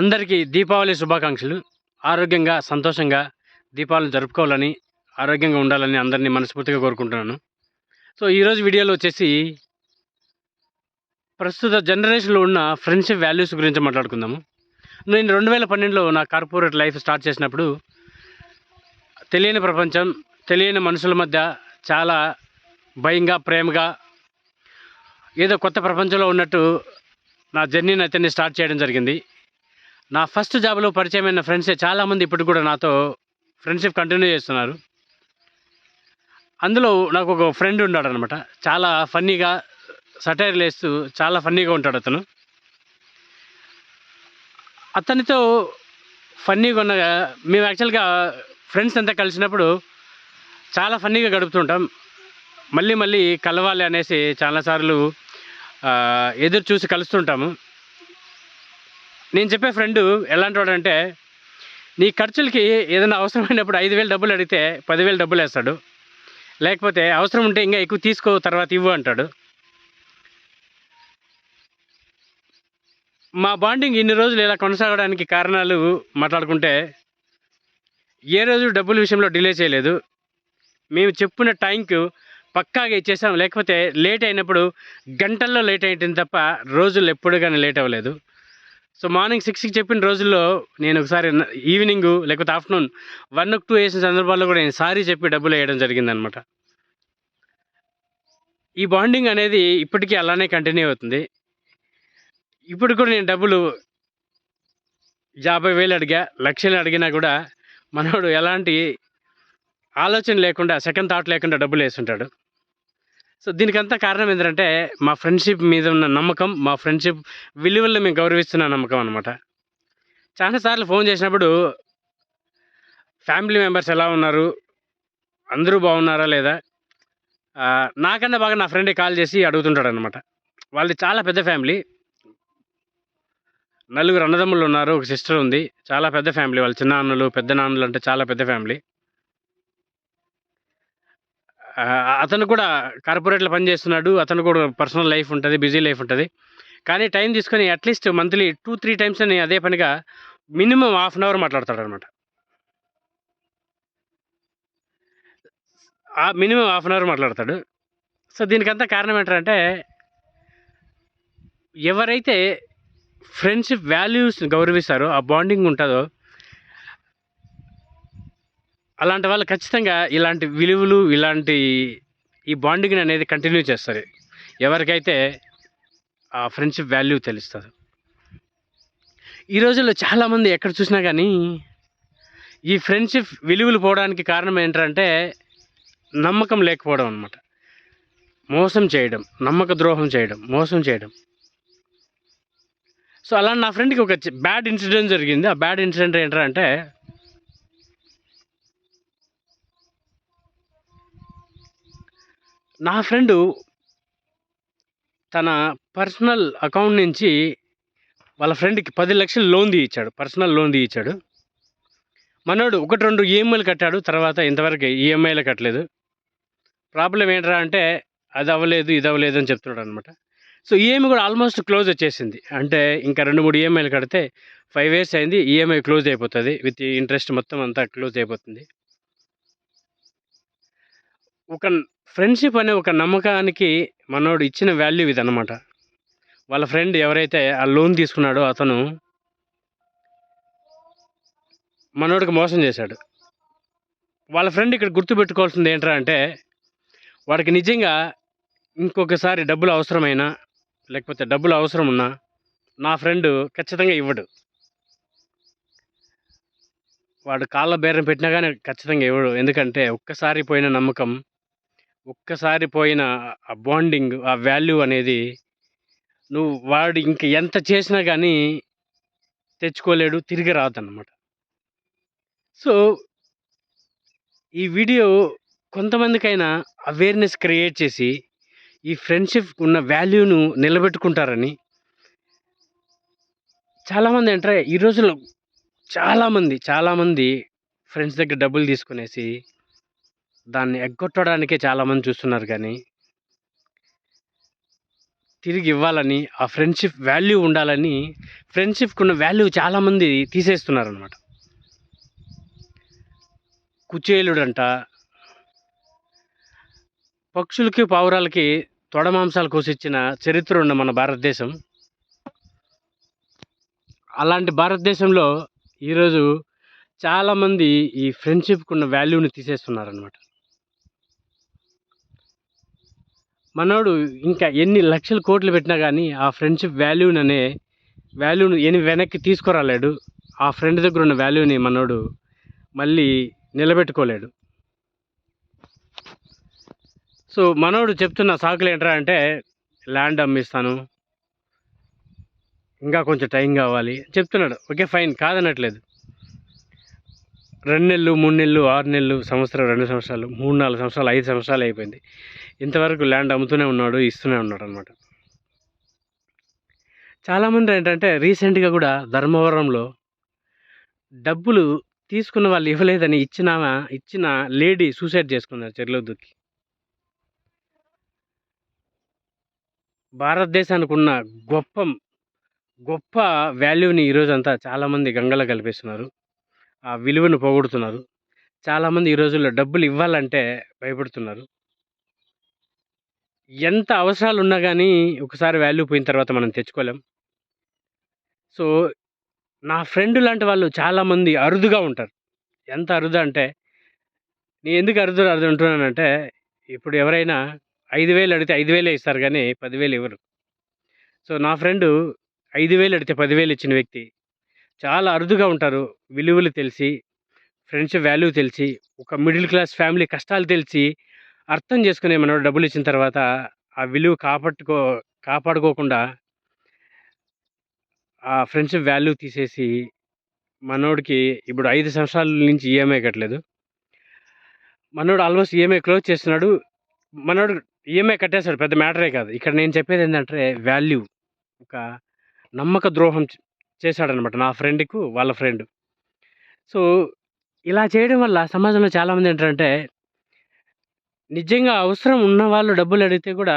అందరికీ దీపావళి శుభాకాంక్షలు. ఆరోగ్యంగా సంతోషంగా దీపావళిని జరుపుకోవాలని ఆరోగ్యంగా ఉండాలని అందరినీ మనస్ఫూర్తిగా కోరుకుంటున్నాను. సో ఈరోజు వీడియోలో వచ్చేసి ప్రస్తుత జనరేషన్లో ఉన్న ఫ్రెండ్షిప్ వాల్యూస్ గురించి మాట్లాడుకుందాము. నేను రెండు వేల పన్నెండులో నా కార్పొరేట్ లైఫ్ స్టార్ట్ చేసినప్పుడు తెలియని ప్రపంచం తెలియని మనుషుల మధ్య చాలా భయంగా ప్రేమగా ఏదో కొత్త ప్రపంచంలో ఉన్నట్టు నా జర్నీని అయితే స్టార్ట్ చేయడం జరిగింది. నా ఫస్ట్ జాబ్లో పరిచయమైన ఫ్రెండ్సే చాలామంది ఇప్పుడు కూడా నాతో ఫ్రెండ్షిప్ కంటిన్యూ చేస్తున్నారు. అందులో నాకు ఒక ఫ్రెండ్ ఉన్నాడు అనమాట చాలా ఫన్నీగా సటైర్లు వేస్తూ చాలా ఫన్నీగా ఉంటాడు అతను. అతనితో ఫన్నీగా ఉన్నగా మేము యాక్చువల్గా ఫ్రెండ్స్ అంతా కలిసినప్పుడు చాలా ఫన్నీగా గడుపుతుంటాం మళ్ళీ మళ్ళీ కలవాలి అనేసి చాలాసార్లు ఎదురు చూసి కలుస్తుంటాము నేను చెప్పే ఫ్రెండ్ ఎలాంటి వాడంటే నీ ఖర్చులకి ఏదైనా అవసరమైనప్పుడు ఐదు వేలు డబ్బులు అడిగితే పదివేలు డబ్బులు వేస్తాడు. లేకపోతే అవసరం ఉంటే ఇంకా ఎక్కువ తీసుకో తర్వాత ఇవ్వు అంటాడు. మా బాండింగ్ ఇన్ని రోజులు ఇలా కొనసాగడానికి కారణాలు మాట్లాడుకుంటే ఏ రోజు డబ్బుల విషయంలో డిలే చేయలేదు. మేము చెప్పిన టైంకు పక్కాగా ఇచ్చేసాం. లేకపోతే లేట్ అయినప్పుడు గంటల్లో లేట్ అయింది తప్ప రోజులు ఎప్పుడు కానీ లేట్ అవ్వలేదు. సో మార్నింగ్ సిక్స్కి చెప్పిన రోజుల్లో నేను ఒకసారి ఈవినింగ్ లేకపోతే ఆఫ్టర్నూన్ వన్ టూ వేసిన సందర్భాల్లో కూడా నేను సారీ చెప్పి డబ్బులు వేయడం జరిగిందనమాట. ఈ బాండింగ్ అనేది ఇప్పటికీ అలానే కంటిన్యూ అవుతుంది. ఇప్పుడు కూడా నేను డబ్బులు యాభై వేలు అడిగా లక్షలు అడిగినా కూడా మనోడు ఎలాంటి ఆలోచన లేకుండా సెకండ్ థాట్ లేకుండా డబ్బులు వేస్తుంటాడు. సో దీనికంతా కారణం ఏంటంటే మా ఫ్రెండ్షిప్ మీద ఉన్న నమ్మకం మా ఫ్రెండ్షిప్ విలువలను మేము గౌరవిస్తున్న నమ్మకం అనమాట చాలాసార్లు ఫోన్ చేసినప్పుడు ఫ్యామిలీ మెంబర్స్ ఎలా ఉన్నారు? అందరూ బాగున్నారా లేదా? నాకన్నా బాగా నా ఫ్రెండే కాల్ చేసి అడుగుతుంటాడు అనమాట వాళ్ళది చాలా పెద్ద ఫ్యామిలీ. నలుగురు అన్నదమ్ములు ఉన్నారు ఒక సిస్టర్ ఉంది. చాలా పెద్ద ఫ్యామిలీ. వాళ్ళు చిన్న అన్నలు పెద్ద నాన్నలు అంటే చాలా పెద్ద ఫ్యామిలీ. అతను కూడా కార్పొరేట్లో పనిచేస్తున్నాడు. అతను కూడా పర్సనల్ లైఫ్ ఉంటుంది బిజీ లైఫ్ ఉంటుంది. కానీ టైం తీసుకొని at least monthly two three times అని అదే పనిగా మినిమం హాఫ్ అన్ అవర్ మాట్లాడతాడు అనమాట మినిమం హాఫ్ అన్ అవర్ మాట్లాడతాడు. సో దీనికంతా కారణం ఏంటంటే ఎవరైతే ఫ్రెండ్షిప్ వాల్యూస్ గౌరవిస్తారో ఆ బాండింగ్ ఉంటుందో అలాంటి వాళ్ళు ఖచ్చితంగా ఇలాంటి విలువలు ఇలాంటి ఈ బాండింగ్ అనేది కంటిన్యూ చేస్తారు. ఎవరికైతే ఆ ఫ్రెండ్షిప్ వాల్యూ తెలుస్తుంది. ఈ రోజుల్లో చాలామంది ఎక్కడ చూసినా కానీ ఈ ఫ్రెండ్షిప్ విలువలు పోవడానికి కారణం ఏంటంటే నమ్మకం లేకపోవడం అనమాట మోసం చేయడం నమ్మక ద్రోహం చేయడం మోసం చేయడం. సో అలా నా ఫ్రెండ్కి ఒక బ్యాడ్ ఇన్సిడెంట్ జరిగింది. ఆ బ్యాడ్ ఇన్సిడెంట్ ఏంటంటే నా ఫ్రెండు తన పర్సనల్ అకౌంట్ నుంచి వాళ్ళ ఫ్రెండ్కి పది లక్షలు లోన్ తీయించాడు పర్సనల్ లోన్ తీయించాడు మనోడు ఒకటి రెండు ఈఎంఐలు కట్టాడు తర్వాత ఇంతవరకు ఈఎంఐలు కట్టలేదు. ప్రాబ్లం ఏంట్రా అంటే అది అవ్వలేదు ఇది అవ్వలేదు అని చెప్తున్నాడు అనమాట సో ఈఎంఐ కూడా ఆల్మోస్ట్ క్లోజ్ వచ్చేసింది. అంటే ఇంకా రెండు మూడు ఈఎంఐలు కడితే ఫైవ్ ఇయర్స్ అయింది ఈఎంఐ క్లోజ్ అయిపోతుంది. విత్ ఇంట్రెస్ట్ మొత్తం అంతా క్లోజ్ అయిపోతుంది. ఒక ఫ్రెండ్షిప్ అనే ఒక నమ్మకానికి మనోడు ఇచ్చిన వాల్యూ ఇది అనమాట వాళ్ళ ఫ్రెండ్ ఎవరైతే ఆ లోన్ తీసుకున్నాడో అతను మనోడికి మోసం చేశాడు. వాళ్ళ ఫ్రెండ్ ఇక్కడ గుర్తుపెట్టుకోవాల్సింది ఏంట్రా అంటే వాడికి నిజంగా ఇంకొకసారి డబ్బులు అవసరమైనా లేకపోతే డబ్బులు అవసరం ఉన్నా నా ఫ్రెండ్ ఖచ్చితంగా ఇవ్వడు. వాడు కాళ్ళ బేరం పెట్టినా కానీ ఖచ్చితంగా ఇవ్వడు. ఎందుకంటే ఒక్కసారి పోయిన నమ్మకం ఒక్కసారి పోయిన ఆ బాండింగ్ ఆ వాల్యూ అనేది నువ్వు వాడు ఇంక ఎంత చేసినా కానీ తెచ్చుకోలేడు తిరిగి రాదన్నమాట. సో ఈ వీడియో కొంతమందికైనా అవేర్నెస్ క్రియేట్ చేసి ఈ ఫ్రెండ్షిప్ ఉన్న వాల్యూను నిలబెట్టుకుంటారని చాలామంది అంటే ఈ రోజుల్లో చాలామంది చాలామంది ఫ్రెండ్స్ దగ్గర డబ్బులు తీసుకునేసి దాన్ని ఎగ్గొట్టడానికే చాలామంది చూస్తున్నారు కానీ తిరిగి ఇవ్వాలని ఆ ఫ్రెండ్షిప్ వాల్యూ ఉండాలని ఫ్రెండ్షిప్కి ఉన్న వాల్యూ చాలామంది తీసేస్తున్నారనమాట కుచేలుడంట పక్షులకి పావురాలకి తొడమాంసాలు కోసిచ్చిన చరిత్ర ఉన్న మన భారతదేశం. అలాంటి భారతదేశంలో ఈరోజు చాలామంది ఈ ఫ్రెండ్షిప్కి ఉన్న వాల్యూని తీసేస్తున్నారనమాట మనోడు ఇంకా ఎన్ని లక్షల కోట్లు పెట్టినా కానీ ఆ ఫ్రెండ్షిప్ వాల్యూననే అనే ఎన్ని వెనక్కి తీసుకురాలేడు ఆ ఫ్రెండ్ దగ్గర ఉన్న వాల్యూని మనోడు మళ్ళీ నిలబెట్టుకోలేడు. సో మనోడు చెప్తున్న సాకులు ఏంట్రా అంటే ల్యాండ్ అమ్మిస్తాను ఇంకా కొంచెం టైం కావాలి చెప్తున్నాడు. ఓకే ఫైన్ కాదనట్లేదు. రెండు నెలలు మూడు నెలలు ఆరు నెలలు సంవత్సరం రెండు సంవత్సరాలు మూడు నాలుగు సంవత్సరాలు ఐదు సంవత్సరాలు అయిపోయింది. ఇంతవరకు ల్యాండ్ అమ్ముతూనే ఉన్నాడు ఇస్తూనే ఉన్నాడు అనమాట చాలామంది ఏంటంటే రీసెంట్గా కూడా ధర్మవరంలో డబ్బులు తీసుకున్న వాళ్ళు ఇవ్వలేదని ఇచ్చిన ఇచ్చిన లేడీ సూసైడ్ చేసుకున్నారు చెరులో దూకి భారతదేశానికి ఉన్న గొప్ప గొప్ప వాల్యూని ఈరోజంతా చాలామంది గంగలో కలిపేస్తున్నారు. ఆ విలువను పోగొడుతున్నారు. చాలామంది ఈ రోజుల్లో డబ్బులు ఇవ్వాలంటే భయపడుతున్నారు. ఎంత అవసరాలు ఉన్నా కానీ ఒకసారి వాల్యూ పోయిన తర్వాత మనం తెచ్చుకోలేం. సో నా ఫ్రెండ్ లాంటి వాళ్ళు చాలామంది అరుదుగా ఉంటారు. ఎంత అరుదు అంటే నేను ఎందుకు అరుదు అరుదు అంటున్నానంటే ఇప్పుడు ఎవరైనా ఐదు వేలు అడిగితే ఐదు వేలే ఇస్తారు కానీ పదివేలు ఇవ్వరు. సో నా ఫ్రెండు ఐదు వేలు అడిగితే పదివేలు ఇచ్చిన వ్యక్తి. చాలా అరుదుగా ఉంటారు విలువలు తెలిసి ఫ్రెండ్షిప్ వాల్యూ తెలిసి ఒక మిడిల్ క్లాస్ ఫ్యామిలీ కష్టాలు తెలిసి అర్థం చేసుకునే మనోడు డబ్బులు ఇచ్చిన తర్వాత ఆ విలువ కాపాడుకో కాపాడుకోకుండా ఆ ఫ్రెండ్షిప్ వాల్యూ తీసేసి మనోడికి ఇప్పుడు ఐదు సంవత్సరాల నుంచి ఈఎంఐ కట్టలేదు. మనోడు ఆల్మోస్ట్ ఈఎంఐ క్లోజ్ చేస్తున్నాడు. మనోడు ఈఎంఐ కట్టేస్తాడు పెద్ద మ్యాటరే కాదు. ఇక్కడ నేను చెప్పేది ఏంటంటే వాల్యూ ఒక నమ్మక ద్రోహం చేశాడనమాట నా ఫ్రెండ్కు వాళ్ళ ఫ్రెండ్. సో ఇలా చేయడం వల్ల సమాజంలో చాలామంది ఏంటంటే నిజంగా అవసరం ఉన్న వాళ్ళు డబ్బులు అడిగితే కూడా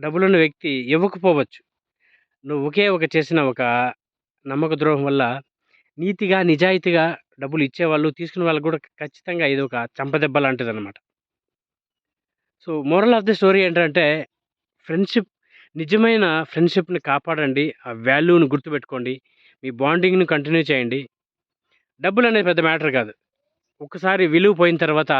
డబ్బులున్న వ్యక్తి ఇవ్వకపోవచ్చు. నువ్వు ఒకే ఒక చేసిన ఒక నమ్మక ద్రోహం వల్ల నీతిగా నిజాయితీగా డబ్బులు ఇచ్చేవాళ్ళు తీసుకునే వాళ్ళు కూడా ఖచ్చితంగా ఇది ఒక చంపదెబ్బ లాంటిది అనమాట so moral of the story ఏంటంటే ఫ్రెండ్షిప్ నిజమైన ఫ్రెండ్షిప్ని కాపాడండి ఆ వాల్యూని గుర్తుపెట్టుకోండి మీ బాండింగ్ని కంటిన్యూ చేయండి. డబ్బులు అనేది పెద్ద మ్యాటర్ కాదు. ఒకసారి విలువ పోయిన తర్వాత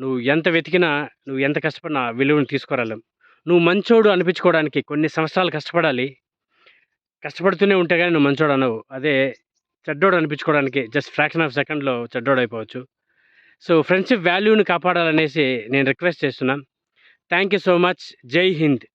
నువ్వు ఎంత వెతికినా నువ్వు ఎంత కష్టపడినా విలువను తీసుకురాలేం. నువ్వు మంచోడు అనిపించుకోవడానికి కొన్ని సంవత్సరాలు కష్టపడాలి. కష్టపడుతూనే ఉంటే కానీ నువ్వు మంచోడు అనవు. అదే చెడ్డోడు అనిపించుకోవడానికి జస్ట్ ఫ్రాక్షన్ ఆఫ్ సెకండ్లో చెడ్డోడు అయిపోవచ్చు. సో ఫ్రెండ్షిప్ వాల్యూని కాపాడాలనేసి నేను రిక్వెస్ట్ చేస్తున్నాను. Thank you so much. జై హింద్.